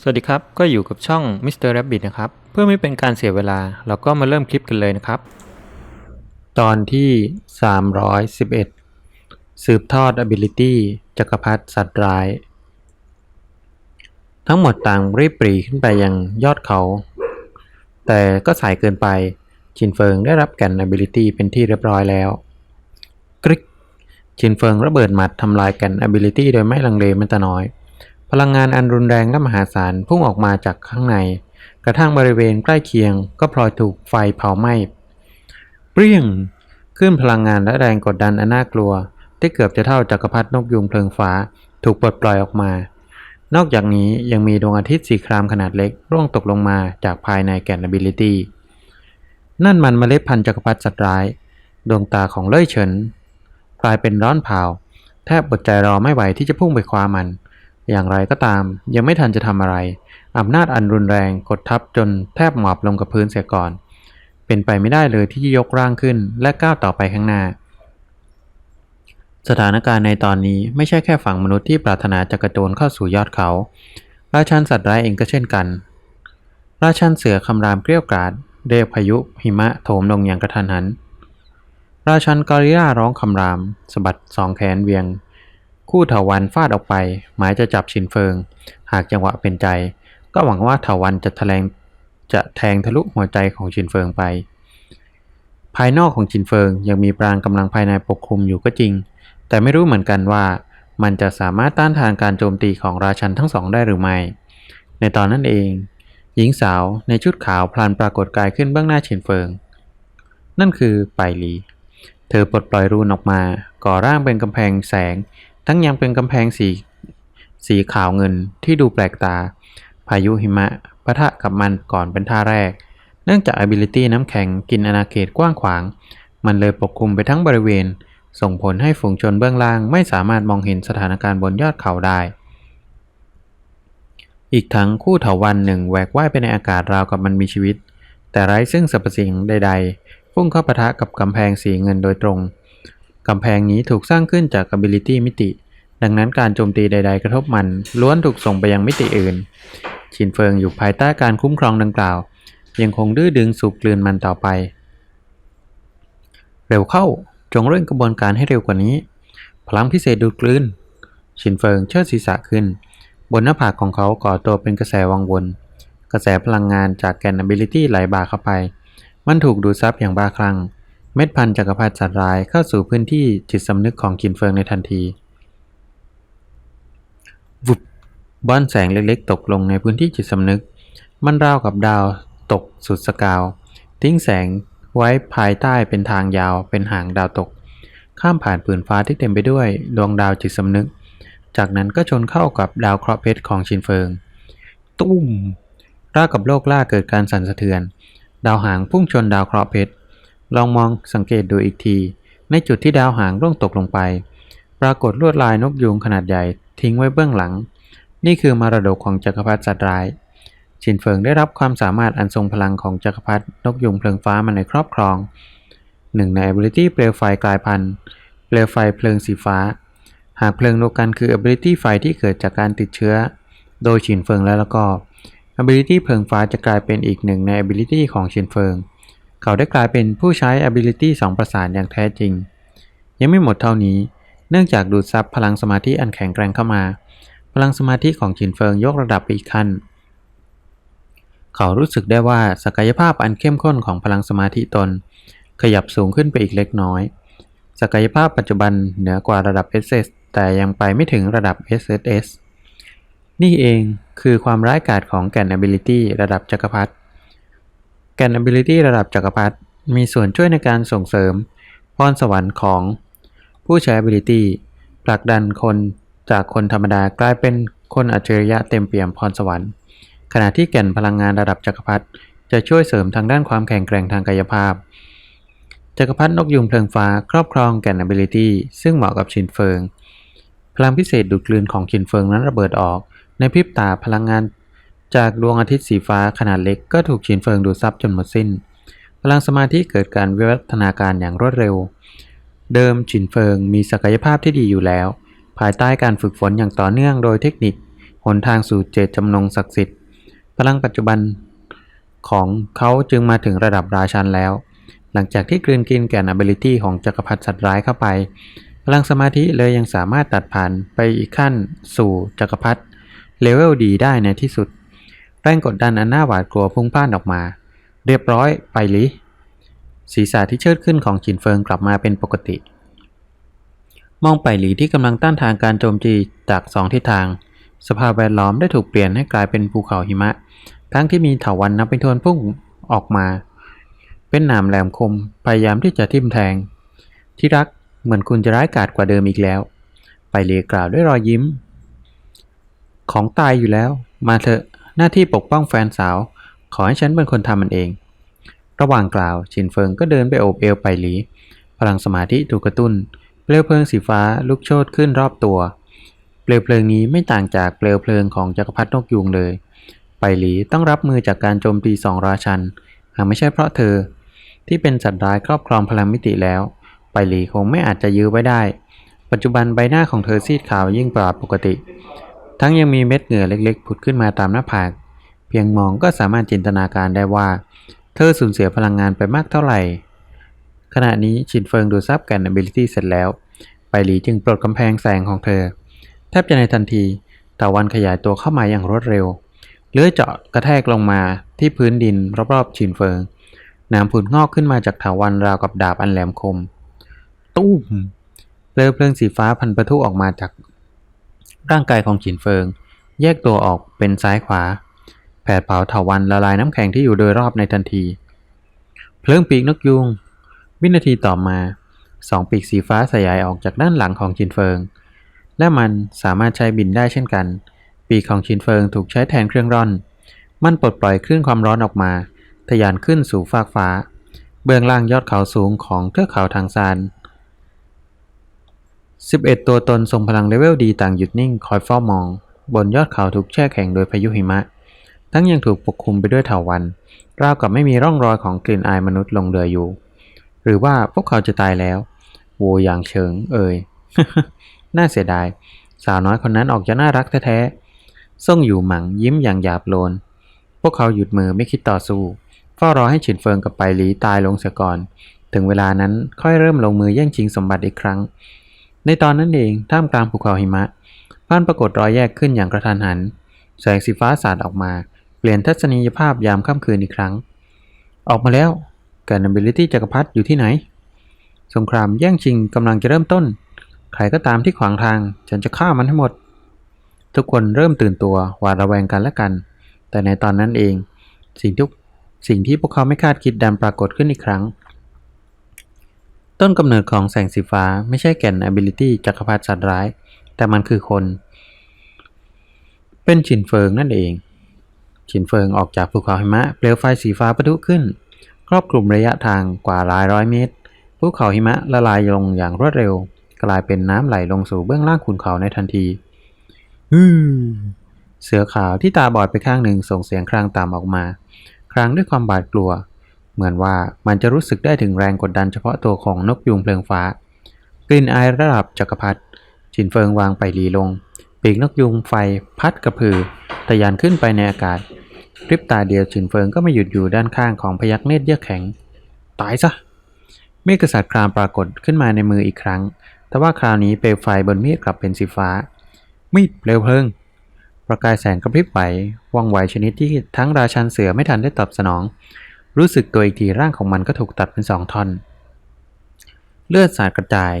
สวัสดีครับ ก็อยู่กับช่อง Mr. Rabbit นะครับ เพื่อไม่เป็นการเสียเวลา เราก็มาเริ่มคลิปกันเลยนะครับ ตอนที่ 311 สืบทอด Ability จักรพรรดิสัตว์ร้าย ทั้งหมดต่างรีบปรีขึ้นไปยังยอดเขา แต่ก็สายเกินไป ชินเฟิงได้รับแก่น Ability เป็นที่เรียบร้อยแล้วกริก ชินเฟิงระเบิดหมัดทำลายแก่น Ability โดยไม่ลังเลแม้แต่น้อย พลังงานอันรุนแรงและมหาศาลพุ่งออกมาจากข้างใน กระทั่งบริเวณใกล้เคียง ก็พลอยถูกไฟเผาไหม้ เปรี้ยง ขึ้นพลังงานและแรงกดดันอันน่ากลัว ที่เกือบจะเท่าจักรพรรดินกยุงเพลิงฟ้า ถูกปลดปล่อยออกมา นอกจากนี้ยังมีดวงอาทิตย์สีครามขนาดเล็ก ร่วงตกลงมาจากภายในแก่น ability นั่นมันเมล็ดพันธุ์จักรพรรดิสัตว์ร้าย ดวงตาของเล่ยเฉินกลายเป็นร้อนเผา แทบอดใจรอไม่ไหวที่จะพุ่งไปคว้ามัน อย่างไรก็ตาม ยังไม่ทันจะทำอะไรอำนาจอันรุนแรงกดทับจนแทบหมอบลงกับพื้นเสียก่อน เป็นไปไม่ได้เลยที่จะยกร่างขึ้นและก้าวต่อไปข้างหน้า สถานการณ์ในตอนนี้ไม่ใช่แค่ฝั่งมนุษย์ที่ปรารถนาจะกระโจนเข้าสู่ยอดเขา ราชันสัตว์ร้ายเองก็เช่นกัน ราชันเสือคำรามเกลี้ยวกราดเรียกพายุหิมะโถมลงอย่างกระทันหัน ราชันกอริลลาร้องคำรามสะบัดสองแขนเวียง คู่เถาวันฟาดออกไป หมายจะจับชินเฟิง หากจังหวะเป็นใจ ก็หวังว่าเถาวันจะแถลงจะแทงทะลุหัวใจของชินเฟิงไป ภายนอกของชินเฟิงยังมีปรางกำลังภายในปกคลุมอยู่ก็จริง แต่ไม่รู้เหมือนกันว่า มันจะสามารถต้านทานการโจมตีของราชันทั้งสองได้หรือไม่ ในตอนนั้นเอง หญิงสาวในชุดขาวพลันปรากฏกายขึ้นเบื้องหน้าชินเฟิง นั่นคือไปลีเธอปลดปล่อยรูนออกมา ก่อร่างเป็นกำแพงแสง ทั้งยังเป็นกำแพงสีสีขาวเงินที่ดูแปลกตา พายุหิมะปะทะกับมันก่อนเป็นท่าแรก เนื่องจาก ability น้ำแข็งกินอาณาเขตกว้างขวาง มันเลยปกคลุมไปทั้งบริเวณ ส่งผลให้ฝูงชนเบื้องล่างไม่สามารถมองเห็นสถานการณ์บนยอดเขาได้ อีกทั้งคู่เถาวันหนึ่งแหวกว่ายไปในอากาศราวกับมันมีชีวิต แต่ไร้ซึ่งสรรพสิ่งใด ๆ พุ่งเข้าปะทะกับกำแพงสีเงินโดยตรง กำแพงนี้ถูกสร้างขึ้นจาก ability มิติ ดังนั้นการโจมตีใด ๆ กระทบมัน ล้วนถูกส่งไปยังมิติอื่น ชินเฟิงอยู่ภายใต้การคุ้มครองดังกล่าว ยังคงดื้อดึงสูบกลืนมันต่อไป เร็วเข้า จงเร่งกระบวนการให้เร็วกว่านี้ พลังพิเศษดูดกลืน ชินเฟิงเชิดศีรษะขึ้น บนหน้าผากของเขาก่อตัวเป็นกระแสวังวน กระแสพลังงานจากแกน ability ไหลบ่าเข้าไป มันถูกดูดซับอย่างบ้าคลั่ง เม็ดพันธุ์จักรพรรดิสัตว์ร้ายเข้าสู่พื้นที่จิตสำนึกของชินเฟิงในทันทีวุบบ้อนแสงเล็กๆ ตกลงในพื้นที่จิตสำนึก มันราวกับดาวตกสุดสกาว ทิ้งแสงไว้ภายใต้เป็นทางยาวเป็นหางดาวตก ข้ามผ่านผืนฟ้าที่เต็มไปด้วยดวงดาวจิตสำนึก จากนั้นก็ชนเข้ากับดาวเคราะห์เพชรของชินเฟิง ตุ้มราวกับโลกล่าเกิดการสั่นสะเทือน ดาวหางพุ่งชนดาวเคราะห์เพชร ลองมองสังเกตดูอีกที ในจุดที่ดาวหางร่วงตกลงไป ปรากฏลวดลายนกยูงขนาดใหญ่ทิ้งไว้เบื้องหลัง นี่คือมรดกของจักรพรรดิสัตว์ร้ายชินเฟิงได้รับความสามารถอันทรงพลังของจักรพรรดินกยุงเพลิงฟ้ามาในครอบครองหนึ่งใน ability เปลวไฟกลายพันธุ์เปลวไฟเพลิงสีฟ้า หากเพลิงโลกันคือ ability ไฟที่เกิดจากการติดเชื้อ โดยชินเฟิงแล้วแล้วก็ ability เพลิงฟ้าจะกลายเป็นอีกหนึ่งใน ability ของชินเฟิง เขาได้กลายเป็นผู้ใช้ ability สองประสานอย่างแท้จริง ยังไม่หมดเท่านี้ เนื่องจากดูดซับพลังสมาธิอันแข็งแกร่งเข้ามา พลังสมาธิของฉินเฟิงยกระดับไปอีกขั้น เขารู้สึกได้ว่าศักยภาพอันเข้มข้นของพลังสมาธิตน ขยับสูงขึ้นไปอีกเล็กน้อย ศักยภาพปัจจุบันเหนือกว่าระดับ SS แต่ยังไปไม่ถึงระดับ SSS นี่เองคือความร้ายกาจของแก่น ability ระดับจักรพรรดิ แกน ability ระดับจักรพรรดิมีส่วนช่วยในการส่งเสริม พรสวรรค์ของผู้ใช้ ability ผลักดันคนจากคนธรรมดากลายเป็นคนอัจฉริยะเต็มเปี่ยมพรสวรรค์ ขณะที่แก่นพลังงานระดับจักรพรรดิจะช่วยเสริมทางด้านความแข็งแกร่งทางกายภาพ จักรพรรดินกยุงเพลิงฟ้าครอบครองแก่น ability ซึ่งเหมาะกับชินเฟิง พลังพิเศษดูดกลืนของชินเฟิงนั้นระเบิดออก ในพริบตาพลังงาน จากดวงอาทิตย์สีฟ้าขนาดเล็กก็ถูกชินเฟิงดูดซับจนหมดสิ้น พลังสมาธิเกิดการวิวัฒนาการอย่างรวดเร็ว เดิมฉินเฟิงมีศักยภาพที่ดีอยู่แล้ว ภายใต้การฝึกฝนอย่างต่อเนื่องโดยเทคนิคหนทางสู่เจตจำนงศักดิ์สิทธิ์ พลังปัจจุบันของเขาจึงมาถึงระดับราชันแล้ว หลังจากที่กลืนกินแก่น ability ของจักรพรรดิสัตว์ร้ายเข้าไป พลังสมาธิเลยยังสามารถตัดผ่านไปอีกขั้นสู่จักรพรรดิเลเวลดีได้ในที่สุด แรงกดดันอันน่าหวาดกลัวพุ่งพล่านออกมา เรียบร้อยไปลิศีรษะที่เชิดขึ้นของจินเฟิงกลับมาเป็นปกติ มองไปหลีที่กำลังต้านทานการโจมตีจากสองทิศทาง สภาพแวดล้อมได้ถูกเปลี่ยนให้กลายเป็นภูเขาหิมะ ทั้งที่มีเถาวันนับเป็นทวนพุ่งออกมา เป็นหนามแหลมคมพยายามที่จะทิ่มแทง ที่รักเหมือนคุณจะร้ายกาจกว่าเดิมอีกแล้ว ไปเหลียกล่าวด้วยรอยยิ้ม ของตายอยู่แล้ว มาเถอะ หน้าที่ปกป้องแฟนสาว ขอให้ฉันเป็นคนทำมันเอง ระหว่างกล่าวชินเฟิงก็เดินไปโอบเอวไปหลี พลังสมาธิถูกกระตุ้น เปลวเพลิงสีฟ้าลุกโชนขึ้นรอบตัว เปลวเพลิงนี้ไม่ต่างจากเปลวเพลิงของจักรพรรดินกยูงเลย ไปหลีต้องรับมือจากการโจมตีสองราชัน หากไม่ใช่เพราะเธอ ที่เป็นสัตว์ร้ายครอบครองพลังมิติแล้ว ไปหลีคงไม่อาจจะยื้อไว้ได้ ปัจจุบันใบหน้าของเธอซีดขาวยิ่งกว่าปกติ ทั้งยังมีเม็ดเหงื่อเล็กๆ ผุดขึ้นมาตามหน้าผาก เพียงมองก็สามารถจินตนาการได้ว่า เธอสูญเสียพลังงานไปมากเท่าไหร่ ขณะนี้ชินเฟิงดูซับแกน ability เสร็จแล้ว ไปหลีจึงปลดกำแพงแสงของเธอ แทบจะในทันทีตะวันขยายตัวเข้ามาอย่างรวดเร็วเลื้อยเจาะกระแทกลงมาที่พื้นดินรอบๆชินเฟิงน้ำผุดงอกขึ้นมาจากถาวันราวกับดาบอันแหลมคม ตุ้มเปลวเพลิงสีฟ้าพันประทุออกมาจาก ร่างกายของฉินเฟิง แยกตัวออกเป็นซ้ายขวา แผดเผาเถาวันละลายน้ำแข็งที่อยู่โดยรอบในทันที เพลิงปีกนกยุง วินาทีต่อมาสองปีกสีฟ้าสยายออกจากด้านหลังของชินเฟิง และมันสามารถใช้บินได้เช่นกัน ปีกของชินเฟิงถูกใช้แทนเครื่องร่อน มันปลดปล่อยคลื่นความร้อนออกมา ทะยานขึ้นสู่ฟากฟ้า เบื้องล่างยอดเขาสูงของเทือกเขาทางซาน 11 ตัวตนทรงพลังเลเวลดีต่างหยุดนิ่งคอยเฝ้ามอง บนยอดเขาถูกแช่แข็งโดยพายุหิมะ ทั้งยังถูกปกคลุมไปด้วยเถาวัลย์ราวกับไม่มีร่องรอยของกลิ่นอายมนุษย์ลงเรืออยู่ หรือว่าพวกเขาจะตายแล้วโวอย่างเฉิง เอ่ยน่าเสียดาย สาวน้อยคนนั้นออกจะน่ารักแท้ๆส่งอยู่หมังยิ้มอย่างหยาบโลน พวกเขาหยุดมือไม่คิดต่อสู้เฝ้ารอให้ฉินเฟิงกับไปหลีตายลงเสียก่อน ถึงเวลานั้นค่อยเริ่มลงมือแย่งชิงสมบัติอีกครั้ง ในตอนนั้นเองท่ามกลางภูเขาหิมะบ้านปรากฏรอยแยกขึ้นอย่างกระทันหัน แสงสีฟ้าสาดออกมา เปลี่ยนทัศนียภาพยามค่ำคืนอีกครั้ง ออกมาแล้วแกน ability จักรพรรดิอยู่ที่ไหน สงครามแย่งชิงกำลังจะเริ่มต้น ใครก็ตามที่ขวางทาง ฉันจะฆ่ามันให้หมด ทุกคนเริ่มตื่นตัวหวาดระแวงกันและกัน แต่ในตอนนั้นเอง สิ่งทุกสิ่งที่พวกเขาไม่คาดคิดดันปรากฏขึ้นอีกครั้ง ต้นกำเนิดของแสงสีฟ้าไม่ใช่แก่น ability จักรพรรดิสัตว์ร้าย แต่มันคือคน เป็นฉินเฟิงนั่นเอง ฉินเฟิงออกจากภูเขาหิมะ เปลวไฟสีฟ้าประทุขึ้น ครอบคลุมระยะทางกว่าหลายร้อยเมตร ภูเขาหิมะละลายลงอย่างรวดเร็ว กลายเป็นน้ำไหลลงสู่เบื้องล่างขุนเขาในทันทีฮือเสือขาวที่ตาบอดไปข้างหนึ่งส่งเสียงครางต่ำออกมา ครางด้วยความบาดกลัว เหมือนว่ามันจะรู้สึกได้ถึงแรงกดดันเฉพาะตัวของนกยุงเพลิงฟ้า กลิ่นอายระดับจักรพรรดิจินเฟิงวางไปลีลง ปีกนกยุงไฟพัดกระพือทะยานขึ้นไปในอากาศพริบตาเดียวจินเฟิงก็ไม่หยุดอยู่ด้านข้างของพยักเนตรเยือกแข็ง ตายซะเมฆกษัตริย์ครามปรากฏขึ้นมาในมืออีกครั้ง แต่ว่าคราวนี้เปลวไฟบนมีดกลับเป็นสีฟ้า มีดเปลวเพลิง ประกายแสงกระพริบไหวว่องไวชนิดที่ทั้งราชันเสือไม่ทันได้ตอบสนอง รู้สึกตัวอีกทีร่างของมันก็ถูกตัดเป็นสองท่อน เลือดสาดกระจาย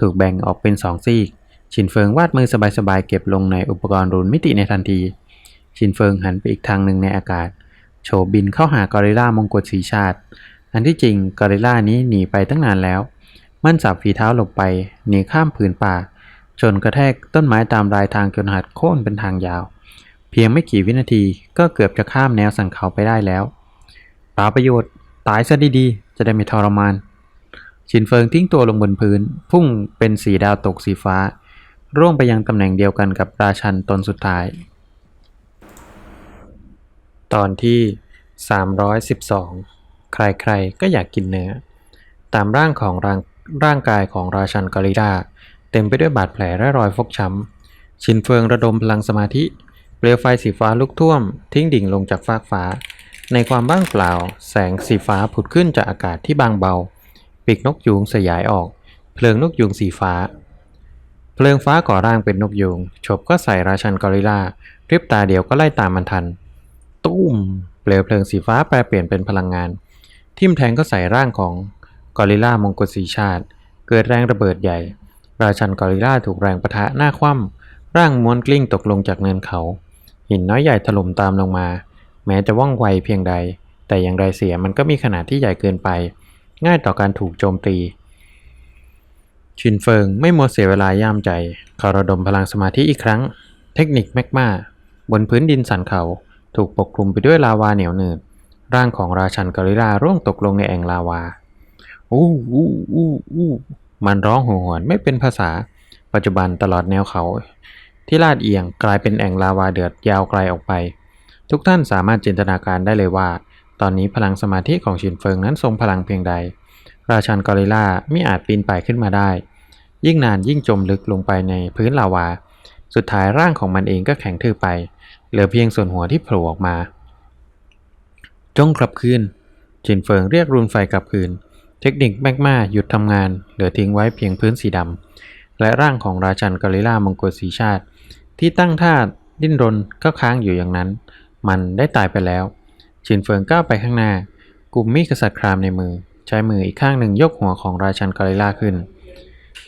ถูกแบ่งออกเป็นสองซีก ชินเฟิงวาดมือสบายๆเก็บลงในอุปกรณ์รูนมิติในทันที ชินเฟิงหันไปอีกทางหนึ่งในอากาศ โฉบบินเข้าหากอริลลามงกุฎสีชาติ อันที่จริงกอริลลานี้หนีไปตั้งนานแล้ว มันสับฝีเท้าหลบไปหนีข้ามผืนป่า จนกระแทกต้นไม้ตามรายทางจนหัดโค่นเป็นทางยาว เพียงไม่กี่วินาทีก็เกือบจะข้ามแนวสันเขาไปได้แล้ว เปล่าประโยชน์ ตายซะดีๆ จะได้ไม่ทรมาน ชินเฟิงทิ้งตัวลงบนพื้น พุ่งเป็นสีดาวตกสีฟ้า ร่วงไปยังตำแหน่งเดียวกันกับราชันตนสุดท้าย ตอนที่ 312 ใครๆ ก็อยากกินเนื้อ ตามร่างของร่างร่างกายของราชันกอริลลาเต็มไปด้วยบาดแผลและรอยฟกช้ำ ชินเฟิงระดมพลังสมาธิ เปลวไฟสีฟ้าลุกท่วม ทิ้งดิ่งลงจากฟากฟ้า ในความว่างเปล่า แสงสีฟ้าผุดขึ้นจากอากาศที่บางเบา ปีกนกยูงสยายออก เพลิงนกยูงสีฟ้า เพลิงฟ้าก่อร่างเป็นนกยูงฉบก็ใส่ราชันกอริลลาพริบตาเดียวก็ไล่ตามมันทัน ตุ้ม เปลวเพลิงสีฟ้าแปลเปลี่ยนเป็นพลังงาน ทิ่มแทงก็ใส่ร่างของกอริลลามงกุฎสีชาติ เกิดแรงระเบิดใหญ่ ราชันกอริลลาถูกแรงประทะหน้าคว่ำร่างม้วนกลิ้งตกลงจากเนินเขา หินน้อยใหญ่ถล่มตามลงมา แม้จะว่องไวเพียงใด แต่อย่างไรเสียมันก็มีขนาดที่ใหญ่เกินไป ง่ายต่อการถูกโจมตี ชินเฟิงไม่มัวเสียเวลาย่ามใจเขาระดมพลังสมาธิอีกครั้ง เทคนิคแมกมาบนพื้นดินสันเขาถูกปกคลุมไปด้วยลาวาเหนียวหนืดร่างของราชันกอริลาร่วงตกลงในแอ่งลาวา อู้อู้อู้อู้มันร้องโหยหวนไม่เป็นภาษา ปัจจุบันตลอดแนวเขา ที่ลาดเอียงกลายเป็นแอ่งลาวาเดือดยาวไกลออกไป ทุกท่านสามารถจินตนาการได้เลยว่า ตอนนี้พลังสมาธิของชินเฟิงนั้นทรงพลังเพียงใด ราชันกอริลลาไม่อาจปีนป่ายขึ้นมาได้ ยิ่งนานยิ่งจมลึกลงไปในพื้นลาวา สุดท้ายร่างของมันเองก็แข็งทื่อไป เหลือเพียงส่วนหัวที่โผล่ออกมา จงกลับคืนจินเฟิงเรียกรุนไฟกลับคืน เทคนิคแมกมาหยุดทำงาน เหลือทิ้งไว้เพียงพื้นสีดำและร่างของราชันกอริลลามงกุฎสีชาติ ที่ตั้งท่าดิ้นรนก็ค้างอยู่อย่างนั้น มันได้ตายไปแล้วจินเฟิงก้าวไปข้างหน้ากุมมีดกษัตริย์ครามในมือ ใช้มืออีกข้างหนึ่งยกหัวของราชันกอริลลาขึ้น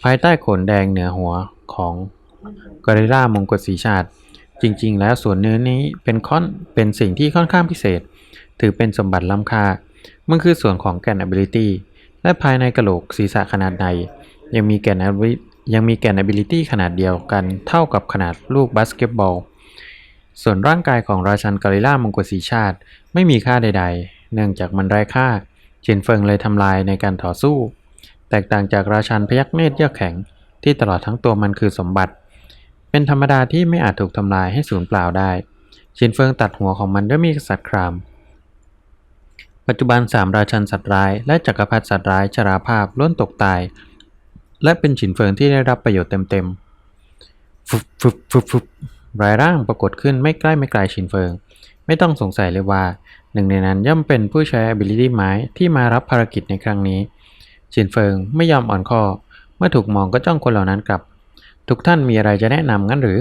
ภายใต้ขนแดงเหนือหัวของกอริลลามงกุฎสีชาติ จริงๆ แล้วส่วนเนื้อนี้เป็นค่อนเป็นสิ่งที่ค่อนข้างพิเศษ ถือเป็นสมบัติล้ำค่า มันคือส่วนของแก่น ability และภายในกระโหลกศีรษะขนาดใดยังมีแก่น ability ยังมีแก่น ability ขนาดเดียวกันเท่ากับขนาดลูกบาสเกตบอล ส่วนร่างกายของราชันกอริลลามงกุฎสีชาติ ไม่มีค่าใด ๆ เนื่องจากมันไร้ค่าเจินเฟิงเลยทำลายในการต่อสู้ แตกต่างจากราชันพยักเนตรเยือกแข็ง ที่ตลอดทั้งตัวมันคือสมบัติ เป็นธรรมดาที่ไม่อาจถูกทำลายให้สูญเปล่าได้ชินเฟิงตัดหัวของมันด้วยมีดกษัตริย์คราม ปัจจุบันสามราชันสัตว์ร้ายและจักรพรรดิสัตว์ร้ายชราภาพล้วนตกตาย และเป็นฉินเฟิงที่ได้รับประโยชน์เต็มๆฟึบฟึบฟึบฟึบ รายร่างปรากฏขึ้นไม่ใกล้ไม่ไกลฉินเฟิง ไม่ต้องสงสัยเลยว่า หนึ่งในนั้นย่อมเป็นผู้ใช้ ability ไม้ที่มารับภารกิจในครั้งนี้ฉินเฟิงไม่ยอมอ่อนข้อ เมื่อถูกมองก็จ้องคนเหล่านั้นกลับ ทุกท่านมีอะไรจะแนะนำงั้นหรือ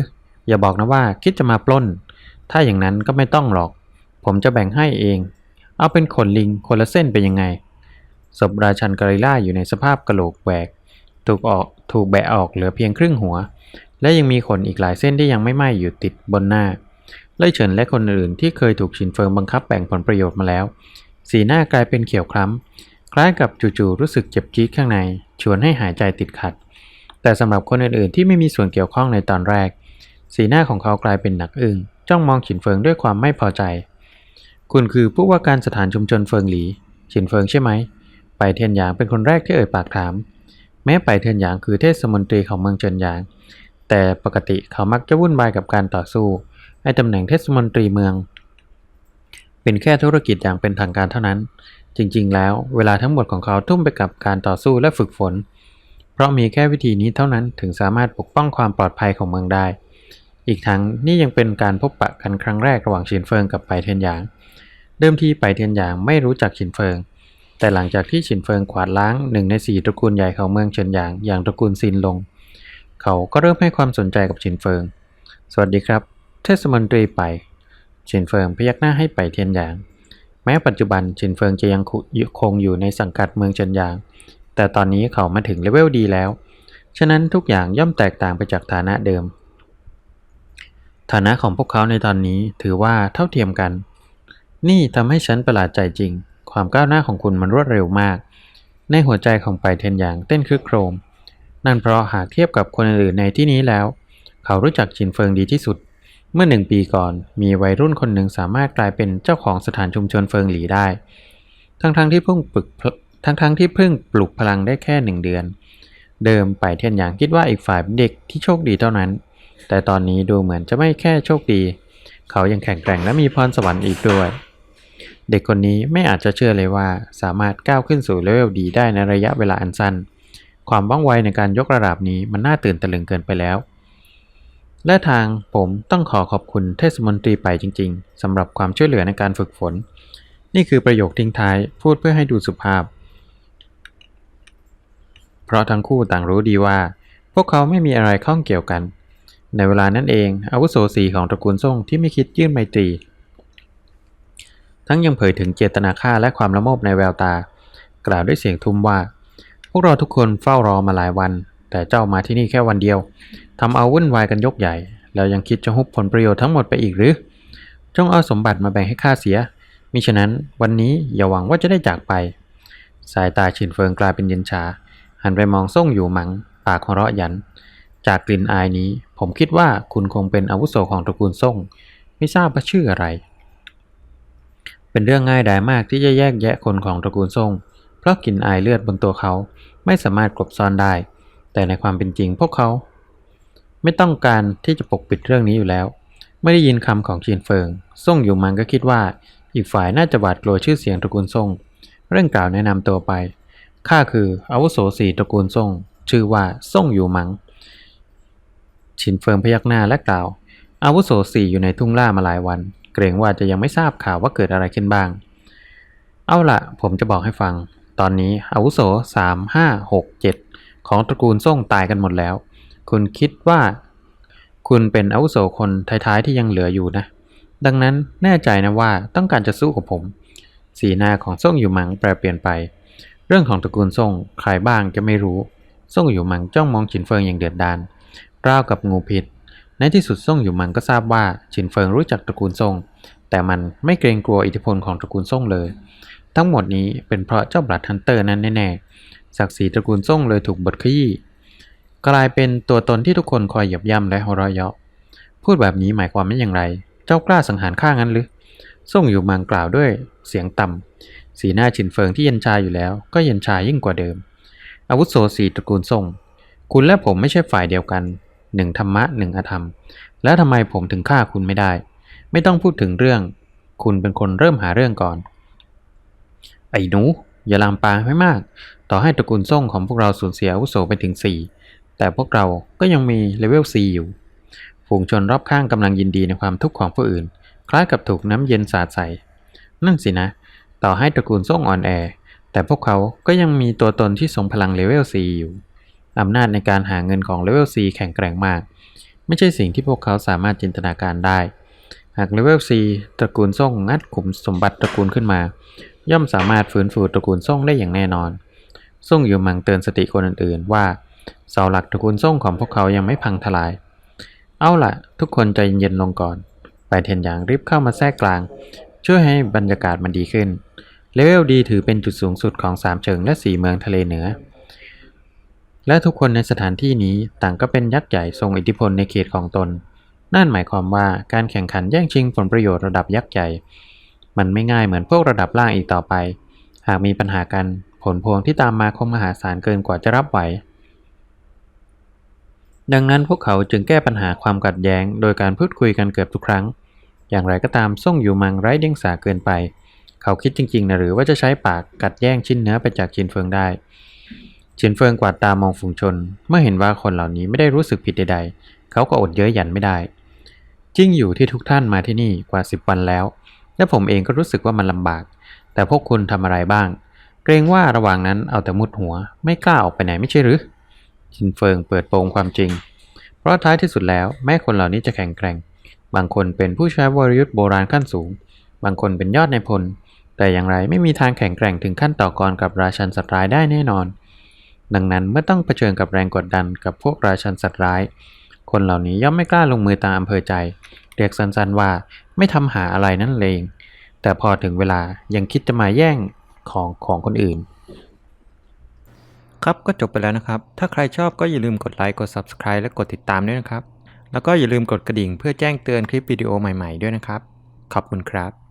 อย่าบอกนะว่าคิดจะมาปล้น ถ้าอย่างนั้นก็ไม่ต้องหรอก ผมจะแบ่งให้เอง เอาเป็นขนลิงคนละเส้นเป็นยังไงศพราชันกอริลล่าอยู่ในสภาพกระโหลกแหวก ถูกออกถูกแบะออกเหลือเพียงครึ่งหัว และยังมีขนอีกหลายเส้นที่ยังไม่ไหม้อยู่ติดบนหน้าไล่เฉินและคนอื่นที่เคยถูกชินเฟิงบังคับแบ่งผลประโยชน์มาแล้ว สีหน้ากลายเป็นเขียวคล้ำ คล้ายกับจู่ๆรู้สึกเจ็บจี๊ดข้างใน ชวนให้หายใจติดขัด แต่สำหรับคนอื่นๆที่ไม่มีส่วนเกี่ยวข้องในตอนแรก สีหน้าของเขากลายเป็นหนักอึ้งจ้องมองฉินเฟิงด้วยความไม่พอใจ คุณคือผู้ว่าการสถานชุมชนเฟิงหลีฉินเฟิงใช่ไหมไปเทียนหยางเป็นคนแรกที่เอ่ยปากถาม แม้ไปเทียนหยางคือเทศมนตรีของเมืองเจินหยาง แต่ปกติเขามักจะวุ่นวายกับการต่อสู้ให้ตำแหน่งเทศมนตรีเมือง เป็นแค่ธุรกิจอย่างเป็นทางการเท่านั้น จริงๆ แล้วเวลาทั้งหมดของเขาทุ่มไปกับการต่อสู้และฝึกฝน เพราะมีแค่วิธีนี้เท่านั้นถึงสามารถปกป้องความปลอดภัยของเมืองได้ อีกทั้งนี่ยังเป็นการพบปะกันครั้งแรกระหว่างฉินเฟิงกับไปเทียนหยาง เดิมทีไปเทียนหยางไม่รู้จักฉินเฟิงแต่หลังจากที่ฉินเฟิงขวาดล้างหนึ่งในสี่ตระกูลใหญ่ของเมืองเฉินหยางอย่างตระกูลซินลง เขาก็เริ่มให้ความสนใจกับฉินเฟิง สวัสดีครับ เทศมนตรีไปฉินเฟิงพยักหน้าให้ไปเทียนหยาง แม้ปัจจุบันฉินเฟิงจะยังคงอยู่ในสังกัดเมืองเฉินหยาง แต่ตอนนี้เขามาถึงเลเวลดีแล้ว ฉะนั้นทุกอย่างย่อมแตกต่างไปจากฐานะเดิม ฐานะของพวกเขาในตอนนี้ถือว่าเท่าเทียมกัน นี่ทำให้ฉันประหลาดใจจริง ความก้าวหน้าของคุณมันรวดเร็วมาก ในหัวใจของไปเทียนหยางเต้นคึกโครม นั่นเพราะหากเทียบกับคนอื่นในที่นี้แล้ว เขารู้จักฉินเฟิงดีที่สุด เมื่อหนึ่งปีก่อน มีวัยรุ่นคนหนึ่งสามารถกลายเป็นเจ้าของสถานชุมชนเฟิงหลีได้ ทั้งๆที่เพิ่งปลุกทั้งๆที่เพิ่งปลุกพลังได้แค่หนึ่งเดือน เดิมไปเทียนหยางคิดว่าอีกฝ่ายเป็นเด็กที่โชคดีเท่านั้น แต่ตอนนี้ดูเหมือนจะไม่แค่โชคดี เขายังแข็งแกร่งและมีพรสวรรค์อีกด้วย เด็กคนนี้ไม่อาจจะเชื่อเลยว่าสามารถก้าวขึ้นสู่เลเวลดีได้ในระยะเวลาอันสั้น ความว่องไวในการยกระดับนี้มันน่าตื่นตะลึงเกินไปแล้ว และทางผมต้องขอขอบคุณเทศมนตรีไปจริง ๆสำหรับความช่วยเหลือในการฝึกฝน นี่คือประโยคทิ้งท้ายพูดเพื่อให้ดูสุภาพ เพราะทั้งคู่ต่างรู้ดีว่า พวกเขาไม่มีอะไรข้องเกี่ยวกัน ในเวลานั้นเองอาวุโสสีของตระกูลซ่งที่ไม่คิดยื่นไมตรีทั้งยังเผยถึงเจตนาฆ่าและความละโมบในแววตา กล่าวด้วยเสียงทุ้มว่า พวกเราทุกคนเฝ้ารอมาหลายวัน แต่เจ้ามาที่นี่แค่วันเดียวทำเอาวุ่นวายกันยกใหญ่ แล้วยังคิดจะฮุบผลประโยชน์ทั้งหมดไปอีกหรือ จงเอาสมบัติมาแบ่งให้ข้าเสีย มิฉะนั้นวันนี้อย่าหวังว่าจะได้จากไป สายตาฉินเฟิงกลายเป็นเย็นชา หันไปมองส่งอยู่หมัง ปากของเราะยัน จากกลิ่นอายนี้ ผมคิดว่าคุณคงเป็นอาวุโสของตระกูลส่ง ไม่ทราบว่าชื่ออะไร เป็นเรื่องง่ายดายมากที่จะแยกแยะคนของตระกูลส่ง เพราะกลิ่นอายเลือดบนตัวเขา ไม่สามารถกลบซ่อนได้ แต่ในความเป็นจริงพวกเขา ไม่ต้องการที่จะปกปิดเรื่องนี้อยู่แล้ว ไม่ได้ยินคำของจีนเฟิงส่งอยู่มังก็คิดว่า อีกฝ่ายน่าจะหวาดกลัวชื่อเสียงตระกูลส่ง เรื่องกล่าวแนะนำตัวไปข้าคืออาวุโสสีตระกูลส่ง ชื่อว่าส่งอยู่มังชินเฟิงพยักหน้าและกล่าว อาวุโสสีอยู่ในทุ่งล่ามาหลายวัน เกรงว่าจะยังไม่ทราบข่าวว่าเกิดอะไรขึ้นบ้าง เอาละผมจะบอกให้ฟัง ตอนนี้อาวุโสสามห้าหกเจ็ดของตระกูลส่งตายกันหมดแล้ว คุณคิดว่า คุณเป็นอาวุโสคนท้ายๆที่ยังเหลืออยู่นะ ดังนั้นแน่ใจนะว่าต้องการจะสู้กับผม สีหน้าของส่งอยู่หมังแปรเปลี่ยนไป เรื่องของตระกูลส่งใครบ้างจะไม่รู้ส่งอยู่หมังจ้องมองฉินเฟิงอย่างเดือดดาลราวกับงูพิษ ในที่สุดส่งอยู่หมังก็ทราบว่าฉินเฟิงรู้จักตระกูลส่งแต่มันไม่เกรงกลัวอิทธิพลของตระกูลส่งเลย ทั้งหมดนี้เป็นเพราะเจ้าบลัดฮันเตอร์นั้นแน่ๆศักดิ์ศรีตระกูลส่งเลยถูกบดขยี้กลายเป็นตัวตนที่ทุกคนคอยหยียบย่ำและหัวเราะเยาะพูดแบบนี้หมายความว่าอย่างไร เจ้ากล้าสังหารข้างั้นหรือส่งอยู่มังกล่าวด้วยเสียงต่ำ สีหน้าฉินเฟิงที่เย็นชาอยู่แล้ว ก็เย็นชายิ่งกว่าเดิม อาวุโสสีตระกูลส่ง คุณและผมไม่ใช่ฝ่ายเดียวกัน หนึ่งธรรมะหนึ่งอธรรม แล้วทำไมผมถึงฆ่าคุณไม่ได้ ไม่ต้องพูดถึงเรื่อง คุณเป็นคนเริ่มหาเรื่องก่อน ไอ้หนู อย่าลามปามให้มาก ต่อให้ตระกูลส่งของพวกเราสูญเสียอุโสไปถึง 4 แต่พวกเราก็ยังมีเลเวล C อยู่ฝูงชนรอบข้างกำลังยินดีในความทุกข์ของผู้อื่น คล้ายกับถูกน้ำเย็นสาดใส่ นั่นสินะ ต่อให้ตระกูลส่งอ่อนแอ แต่พวกเขาก็ยังมีตัวตนที่ทรงพลังเลเวล C อยู่อำนาจในการหาเงินของเลเวล C แข็งแกร่งมาก ไม่ใช่สิ่งที่พวกเขาสามารถจินตนาการได้ หากเลเวล C ตระกูลส่งงัดขุมสมบัติตระกูลขึ้นมา ย่อมสามารถฟื้นฟูตระกูลส่งได้อย่างแน่นอนส่งอยู่มังเตือนสติคนอื่นๆ ว่าเสาหลักตระกูลส่งของพวกเขายังไม่พังทลาย เอาล่ะทุกคนใจเย็นลงก่อน ไปเทียนหยางรีบเข้ามาแทรกกลาง ช่วยให้บรรยากาศมันดีขึ้น เลเวลดีถือเป็นจุดสูงสุดของสามเชิงและสี่เมืองทะเลเหนือ และทุกคนในสถานที่นี้ต่างก็เป็นยักษ์ใหญ่ทรงอิทธิพลในเขตของตน นั่นหมายความว่าการแข่งขันแย่งชิงผลประโยชน์ระดับยักษ์ใหญ่ มันไม่ง่ายเหมือนพวกระดับล่างอีกต่อไป หากมีปัญหากันผลพวงที่ตามมาคงมหาศาลเกินกว่าจะรับไหว ดังนั้นพวกเขาจึงแก้ปัญหาความขัดแย้ง โดยการพูดคุยกันเกือบทุกครั้ง อย่างไรก็ตามส่งอยู่มังไร้เดียงสาเกินไป เขาคิดจริงๆนะหรือว่าจะใช้ปากกัดแย่งชิ้นเนื้อไปจากจินเฟิงได้จินเฟิงกวาดตามองฝูงชน เมื่อเห็นว่าคนเหล่านี้ไม่ได้รู้สึกผิดใดๆ เขาก็อดเย้ยหยันไม่ได้ จริงอยู่ที่ทุกท่านมาที่นี่กว่าสิบวันแล้ว และผมเองก็รู้สึกว่ามันลำบาก แต่พวกคุณทำอะไรบ้าง เกรงว่าระหว่างนั้นเอาแต่มุดหัว ไม่กล้าออกไปไหนไม่ใช่หรือจินเฟิงเปิดโปงความจริง เพราะท้ายที่สุดแล้วแม้คนเหล่านี้จะแข็งแกร่ง บางคนเป็นผู้ใช้วรยุทธ์โบราณขั้นสูง บางคนเป็นยอดในพล แต่อย่างไรไม่มีทางแข็งแกร่งถึงขั้นต่อกรกับราชันสัตว์ร้ายได้แน่นอน ดังนั้นเมื่อต้องเผชิญกับแรงกดดันกับพวกราชันสัตว์ร้าย คนเหล่านี้ย่อมไม่กล้าลงมือตามอำเภอใจ เรียกสั้นๆว่าไม่ทำหาอะไรนั่นเอง แต่พอถึงเวลายังคิดจะมาแย่งของของคนอื่น ครับก็จบไปแล้วนะครับ ถ้าใครชอบก็อย่าลืมกดไลค์กด Subscribe และกดติดตามด้วยนะครับ แล้วก็อย่าลืมกดกระดิ่งเพื่อแจ้งเตือนคลิปวิดีโอใหม่ๆด้วยนะครับ ขอบคุณครับ